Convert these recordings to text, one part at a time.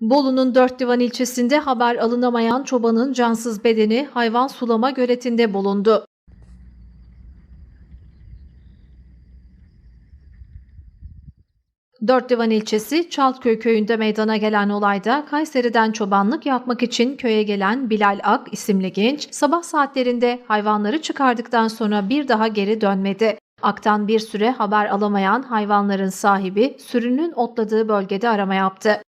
Bolu'nun Dört Divan ilçesinde haber alınamayan çobanın cansız bedeni hayvan sulama göletinde bulundu. Dört Divan ilçesi Çaltköy köyünde meydana gelen olayda Kayseri'den çobanlık yapmak için köye gelen Bilal Ak isimli genç sabah saatlerinde hayvanları çıkardıktan sonra bir daha geri dönmedi. Ak'tan bir süre haber alamayan hayvanların sahibi sürünün otladığı bölgede arama yaptı.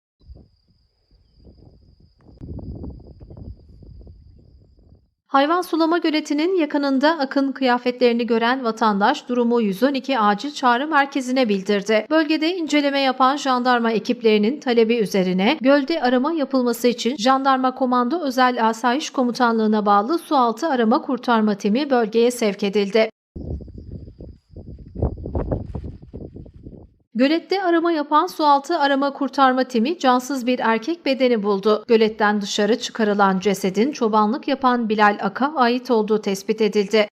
Hayvan sulama göletinin yakınında Akın kıyafetlerini gören vatandaş durumu 112 acil çağrı merkezine bildirdi. Bölgede inceleme yapan jandarma ekiplerinin talebi üzerine gölde arama yapılması için Jandarma Komando Özel Asayiş Komutanlığı'na bağlı sualtı arama kurtarma timi bölgeye sevk edildi. Gölette arama yapan sualtı arama kurtarma timi cansız bir erkek bedeni buldu. Göletten dışarı çıkarılan cesedin çobanlık yapan Bilal Ak'a ait olduğu tespit edildi.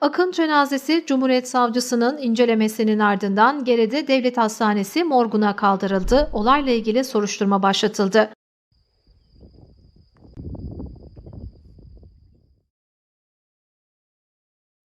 Akın cenazesi Cumhuriyet Savcısının incelemesinin ardından Gerede Devlet Hastanesi morguna kaldırıldı. Olayla ilgili soruşturma başlatıldı.